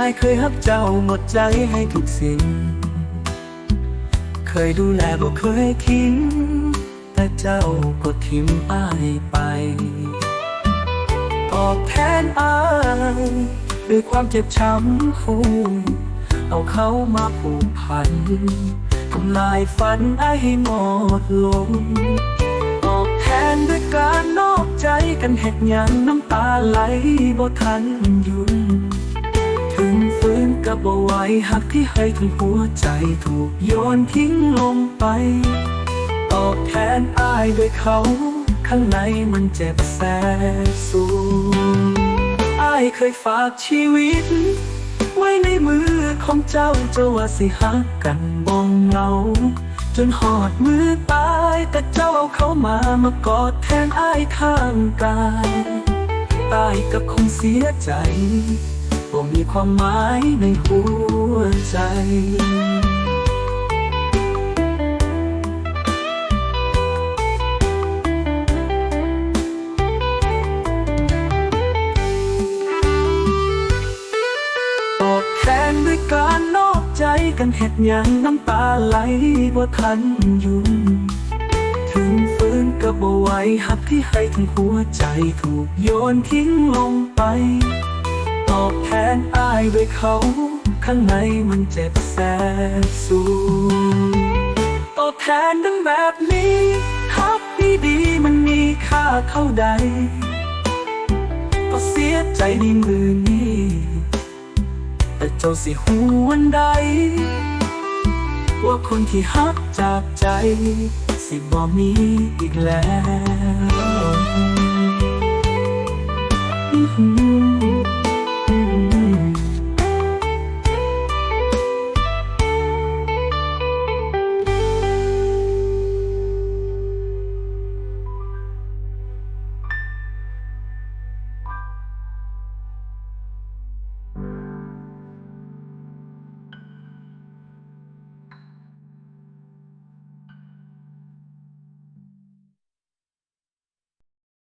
อายเคยฮักเจ้าหมดใจให้ทุกสิ่ง เคยดูแลบ่เคยทิ้งแต่เจ้าก็ทิ้งอายไป ตอบแทนอายด้วยความเจ็บช้ำฟูเอาเขามาผูกพันทำลายฝันไอ้ให้หมดลงตอบแทนด้วยการนอกใจกันเหตุยังน้ำตาไหลบ่ทันหยุดถึง กับบ่ไหวหักที่ให้ทั้งหัวใจถูกโยนทิ้งลงไป ตอบแทนอายด้วยเขา ข้างในมันเจ็บแสนสูงอายเคยฝากชีวิต ไว้ในมือของเจ้าเจ้าว่าสิหักกันบองเงาจนหอดมือตายแต่เจ้าเอาเขามามากอดแทนอายข้างกายตายกับคงเสียใจ มีความหมายในหัวใจ ตอบแทนด้วยการนอกใจกันเหตุยังน้ำตาไหลบ่ทันยุดถึงฟื้นก็บ่ไหวหักที่ให้ทั้งหัวใจถูกโยนทิ้งลงไป ตอบแทนอายด้วยเขา ข้างในมันเจ็บแสนสูงตอบแทนดังแบบนี้ฮักดีๆมันมีค่าเท่าใด ก็เสียใจในมือนี้แต่เจ้าสิหูวันใด ว่าคนที่ฮักจากใจ สิบ่มีอีกแล้ว